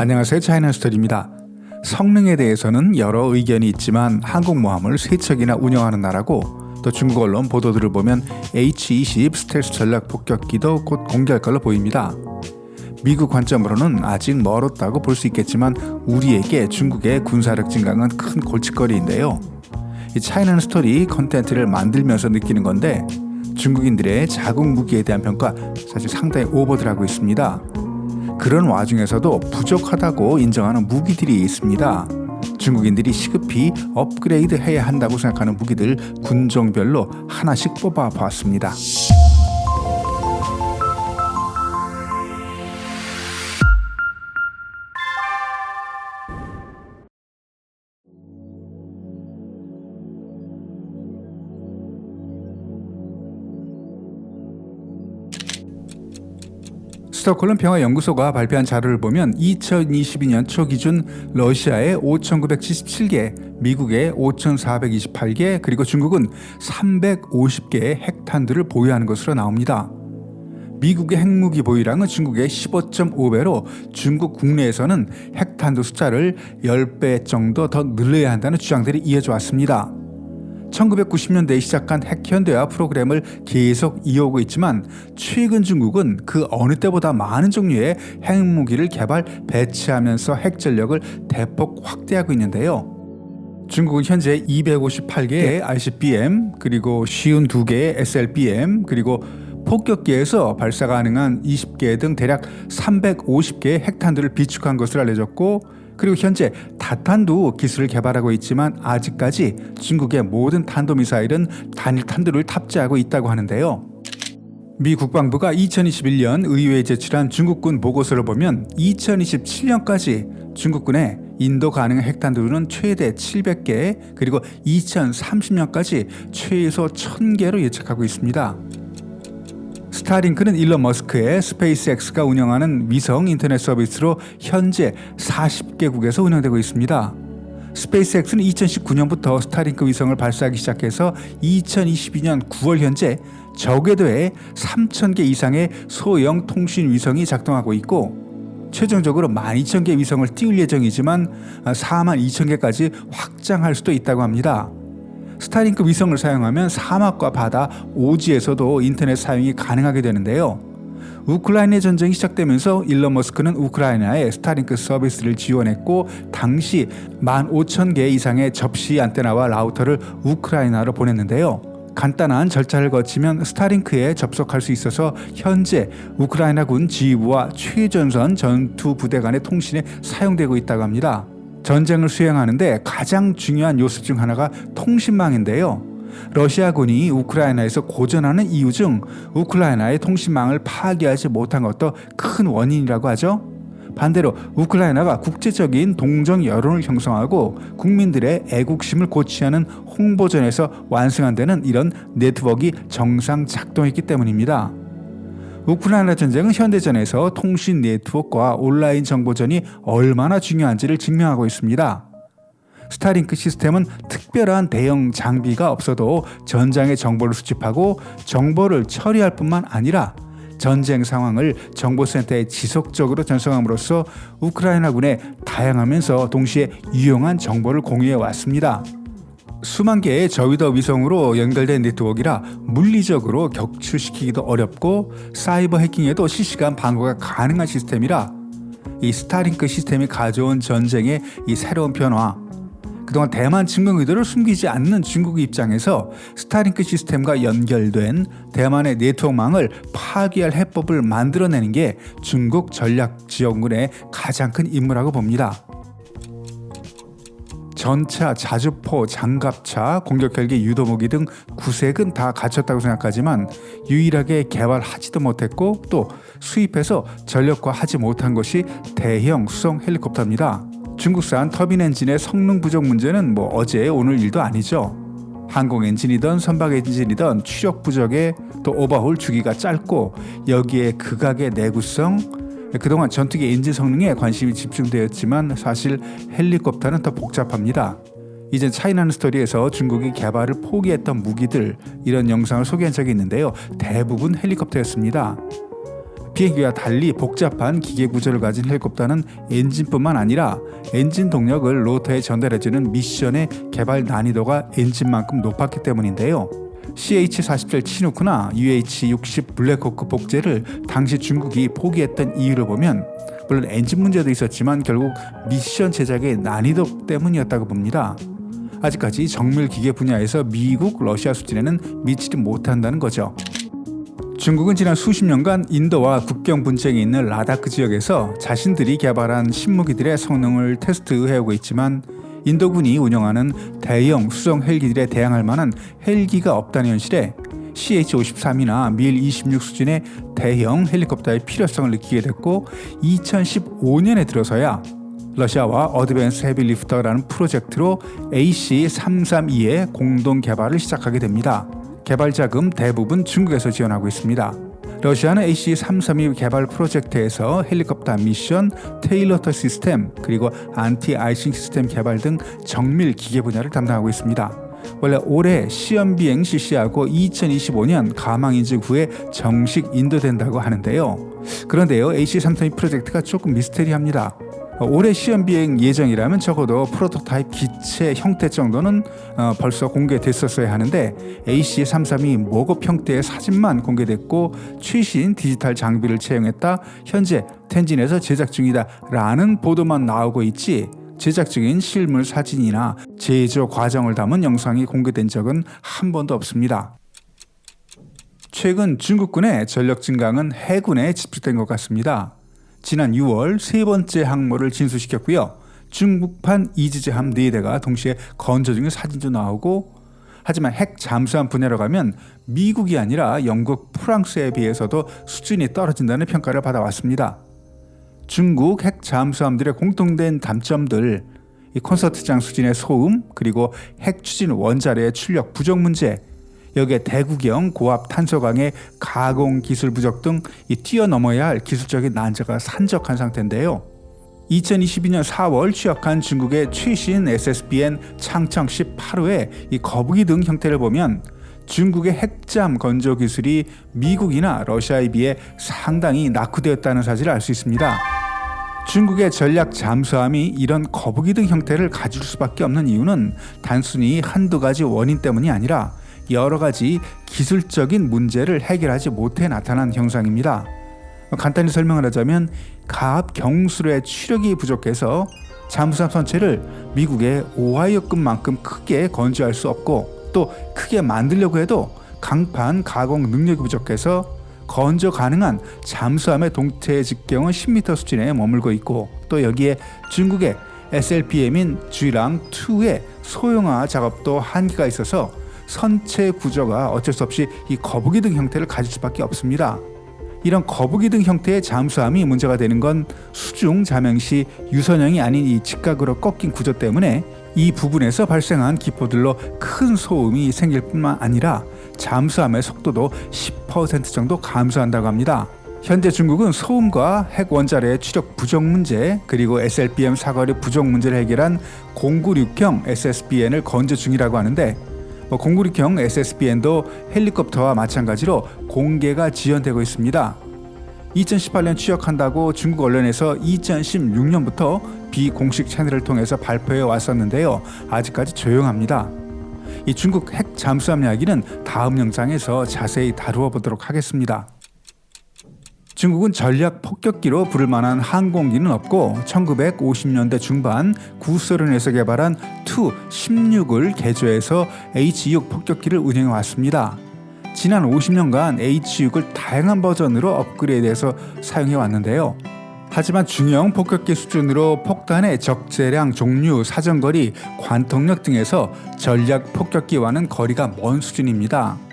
안녕하세요. 차이나 스토리입니다. 성능에 대해서는 여러 의견이 있지만 항공모함을 세 척이나 운영하는 나라고 또 중국 언론 보도들을 보면 H-20 스텔스 전략 폭격기도 곧 공개할 걸로 보입니다. 미국 관점으로는 아직 멀었다고 볼 수 있겠지만 우리에게 중국의 군사력 증강은 큰 골칫거리인데요. 이 차이나는 스토리 컨텐츠를 만들면서 느끼는 건데 중국인들의 자국 무기에 대한 평가 사실 상당히 오버들 하고 있습니다. 그런 와중에서도 부족하다고 인정하는 무기들이 있습니다. 중국인들이 시급히 업그레이드 해야 한다고 생각하는 무기들 군종별로 하나씩 뽑아 보았습니다. 스톡홀름 평화연구소가 발표한 자료를 보면 2022년 초 기준 러시아의 5,977개, 미국의 5,428개, 그리고 중국은 350개의 핵탄두를 보유하는 것으로 나옵니다. 미국의 핵무기 보유량은 중국의 15.5배로 중국 국내에서는 핵탄두 숫자를 10배 정도 더 늘려야 한다는 주장들이 이어져 왔습니다. 1990년대에 시작한 핵현대화 프로그램을 계속 이어오고 있지만 최근 중국은 그 어느 때보다 많은 종류의 핵무기를 개발 배치하면서 핵전력을 대폭 확대하고 있는데요. 중국은 현재 258개의 ICBM 그리고 52개의 SLBM 그리고 폭격기에서 발사 가능한 20개 등 대략 350개의 핵탄두를 비축한 것으로 알려졌고 그리고 현재 다탄두 기술을 개발하고 있지만 아직까지 중국의 모든 탄도미사일은 단일 탄두를 탑재하고 있다고 하는데요. 미 국방부가 2021년 의회에 제출한 중국군 보고서를 보면 2027년까지 중국군의 인도 가능 핵탄두는 최대 700개 그리고 2030년까지 최소 1000개로 예측하고 있습니다. 스타링크는 일론 머스크의 스페이스X가 운영하는 위성 인터넷 서비스로 현재 40개국에서 운영되고 있습니다. 스페이스X는 2019년부터 스타링크 위성을 발사하기 시작해서 2022년 9월 현재 저궤도에 3,000개 이상의 소형 통신 위성이 작동하고 있고 최종적으로 12,000개 위성을 띄울 예정이지만 42,000개까지 확장할 수도 있다고 합니다. 스타링크 위성을 사용하면 사막과 바다, 오지에서도 인터넷 사용이 가능하게 되는데요. 우크라이나 전쟁이 시작되면서 일론 머스크는 우크라이나에 스타링크 서비스를 지원했고 당시 15,000개 이상의 접시 안테나와 라우터를 우크라이나로 보냈는데요. 간단한 절차를 거치면 스타링크에 접속할 수 있어서 현재 우크라이나군 지휘부와 최전선 전투 부대 간의 통신에 사용되고 있다고 합니다. 전쟁을 수행하는데 가장 중요한 요소 중 하나가 통신망인데요. 러시아군이 우크라이나에서 고전하는 이유 중 우크라이나의 통신망을 파괴하지 못한 것도 큰 원인이라고 하죠. 반대로 우크라이나가 국제적인 동정 여론을 형성하고 국민들의 애국심을 고취하는 홍보전에서 완성한 데는 이런 네트워크가 정상 작동했기 때문입니다. 우크라이나 전쟁은 현대전에서 통신 네트워크와 온라인 정보전이 얼마나 중요한지를 증명하고 있습니다. 스타링크 시스템은 특별한 대형 장비가 없어도 전장의 정보를 수집하고 정보를 처리할 뿐만 아니라 전쟁 상황을 정보센터에 지속적으로 전송함으로써 우크라이나군에 다양하면서 동시에 유용한 정보를 공유해 왔습니다. 수만 개의 저위도 위성으로 연결된 네트워크라 물리적으로 격추시키기도 어렵고 사이버 해킹에도 실시간 방어가 가능한 시스템이라 이 스타링크 시스템이 가져온 전쟁의 이 새로운 변화 그동안 대만 증명 의도를 숨기지 않는 중국 입장에서 스타링크 시스템과 연결된 대만의 네트워크망을 파괴할 해법을 만들어내는 게 중국 전략 지원군의 가장 큰 임무라고 봅니다. 전차, 자주포, 장갑차, 공격 헬기, 유도무기 등 구색은 다 갖췄다고 생각하지만 유일하게 개발하지도 못했고 또 수입해서 전력화하지 못한 것이 대형 수송 헬리콥터입니다. 중국산 터빈 엔진의 성능 부족 문제는 뭐 어제 오늘 일도 아니죠. 항공 엔진이든 선박 엔진이든 추력 부족에 또 오버홀 주기가 짧고 여기에 극악의 내구성 그동안 전투기 엔진 성능에 관심이 집중되었지만 사실 헬리콥터는 더 복잡합니다. 이젠 차이나는 스토리에서 중국이 개발을 포기했던 무기들 이런 영상을 소개한 적이 있는데요. 대부분 헬리콥터였습니다. 비행기와 달리 복잡한 기계 구조를 가진 헬리콥터는 엔진뿐만 아니라 엔진 동력을 로터에 전달해주는 미션의 개발 난이도가 엔진만큼 높았기 때문인데요. CH-47 치누크나 UH-60 블랙호크 복제를 당시 중국이 포기했던 이유를 보면 물론 엔진 문제도 있었지만 결국 미션 제작의 난이도 때문이었다고 봅니다. 아직까지 정밀 기계 분야에서 미국, 러시아 수준에는 미치지 못한다는 거죠. 중국은 지난 수십 년간 인도와 국경 분쟁이 있는 라다크 지역에서 자신들이 개발한 신무기들의 성능을 테스트해오고 있지만 인도군이 운영하는 대형 수송 헬기들에 대항할 만한 헬기가 없다는 현실에 CH-53이나 밀-26 수준의 대형 헬리콥터의 필요성을 느끼게 됐고 2015년에 들어서야 러시아와 어드밴스 헤비 리프터라는 프로젝트로 AC-332의 공동 개발을 시작하게 됩니다. 개발 자금 대부분 중국에서 지원하고 있습니다. 러시아는 AC-332 개발 프로젝트에서 헬리콥터 미션, 테일러터 시스템, 그리고 안티 아이싱 시스템 개발 등 정밀 기계 분야를 담당하고 있습니다. 원래 올해 시험 비행 실시하고 2025년 가망 인증 후에 정식 인도된다고 하는데요. 그런데요, AC-332 프로젝트가 조금 미스테리합니다. 올해 시험 비행 예정이라면 적어도 프로토타입 기체 형태 정도는 어, 벌써 공개됐었어야 하는데 AC-332 모급 형태의 사진만 공개됐고 최신 디지털 장비를 채용했다. 현재 텐진에서 제작 중이다라는 보도만 나오고 있지 제작적인 실물 사진이나 제조 과정을 담은 영상이 공개된 적은 한 번도 없습니다. 최근 중국군의 전력 증강은 해군에 집중된 것 같습니다. 지난 6월 세 번째 항모를 진수시켰고요. 중국판 이지제함 4대가 동시에 건조 중인 사진도 나오고 하지만 핵 잠수함 분야로 가면 미국이 아니라 영국, 프랑스에 비해서도 수준이 떨어진다는 평가를 받아왔습니다. 중국 핵 잠수함들의 공통된 단점들, 이 콘서트장 수준의 소음, 그리고 핵 추진 원자로의 출력 부족 문제, 여기에 대구경 고압 탄소강의 가공 기술 부족 등 뛰어넘어야 할 기술적인 난제가 산적한 상태인데요. 2022년 4월 취약한 중국의 최신 SSBN 창청 18호의 이 거북이 등 형태를 보면 중국의 핵잠 건조 기술이 미국이나 러시아에 비해 상당히 낙후되었다는 사실을 알 수 있습니다. 중국의 전략 잠수함이 이런 거북이 등 형태를 가질 수밖에 없는 이유는 단순히 한두 가지 원인 때문이 아니라 여러 가지 기술적인 문제를 해결하지 못해 나타난 현상입니다. 간단히 설명을 하자면 가압 경술의 추력이 부족해서 잠수함 선체를 미국의 오하이오급만큼 크게 건조할 수 없고 또 크게 만들려고 해도 강판 가공 능력이 부족해서 건조 가능한 잠수함의 동태 직경은 10m 수준에 머물고 있고 또 여기에 중국의 SLBM인 쥐랑2의 소형화 작업도 한계가 있어서 선체 구조가 어쩔 수 없이 이 거북이 등 형태를 가질 수밖에 없습니다. 이런 거북이 등 형태의 잠수함이 문제가 되는 건 수중 자명 시 유선형이 아닌 이 직각으로 꺾인 구조 때문에 이 부분에서 발생한 기포들로 큰 소음이 생길 뿐만 아니라 잠수함의 속도도 10% 정도 감소한다고 합니다. 현재 중국은 소음과 핵 원자로의 추력 부족 문제 그리고 SLBM 사거리 부족 문제를 해결한 096형 SSBN을 건조 중이라고 하는데 뭐 공구리형 SSBN도 헬리콥터와 마찬가지로 공개가 지연되고 있습니다. 2018년 취역한다고 중국 언론에서 2016년부터 비공식 채널을 통해서 발표해 왔었는데요. 아직까지 조용합니다. 이 중국 핵 잠수함 이야기는 다음 영상에서 자세히 다루어 보도록 하겠습니다. 중국은 전략 폭격기로 부를 만한 항공기는 없고 1950년대 중반 구소련에서 개발한 투-16을 개조해서 H-6 폭격기를 운영해 왔습니다. 지난 50년간 H-6을 다양한 버전으로 업그레이드해서 사용해 왔는데요. 하지만 중형 폭격기 수준으로 폭탄의 적재량, 종류, 사정거리, 관통력 등에서 전략 폭격기와는 거리가 먼 수준입니다.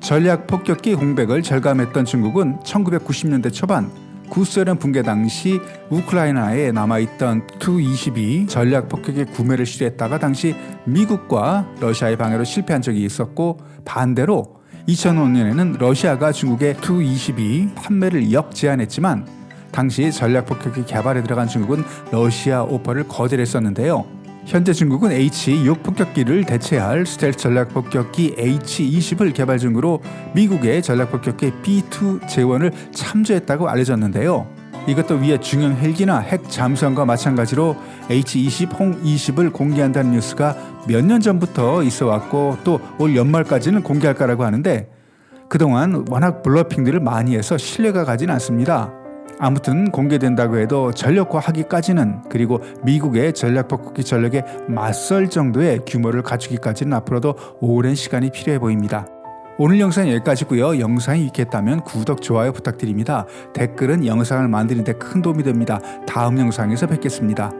전략 폭격기 공백을 절감했던 중국은 1990년대 초반 구소련 붕괴 당시 우크라이나에 남아있던 투-22 전략 폭격기 구매를 시도했다가 당시 미국과 러시아의 방해로 실패한 적이 있었고 반대로 2005년에는 러시아가 중국의 투-22 판매를 역제한했지만 당시 전략 폭격기 개발에 들어간 중국은 러시아 오퍼를 거절했었는데요. 현재 중국은 H-6 폭격기를 대체할 스텔스 전략 폭격기 H-20을 개발 중으로 미국의 전략 폭격기 B-2 재원을 참조했다고 알려졌는데요. 이것도 위에 중형 헬기나 핵 잠수함과 마찬가지로 H-20 홍-20을 공개한다는 뉴스가 몇 년 전부터 있어 왔고 또 올 연말까지는 공개할 거라고 하는데 그동안 워낙 블러핑들을 많이 해서 신뢰가 가진 않습니다. 아무튼 공개된다고 해도 전력화하기까지는 그리고 미국의 전략 폭격기 전력에 맞설 정도의 규모를 갖추기까지는 앞으로도 오랜 시간이 필요해 보입니다. 오늘 영상 여기까지고요. 영상이 유익했다면 구독, 좋아요 부탁드립니다. 댓글은 영상을 만드는 데 큰 도움이 됩니다. 다음 영상에서 뵙겠습니다.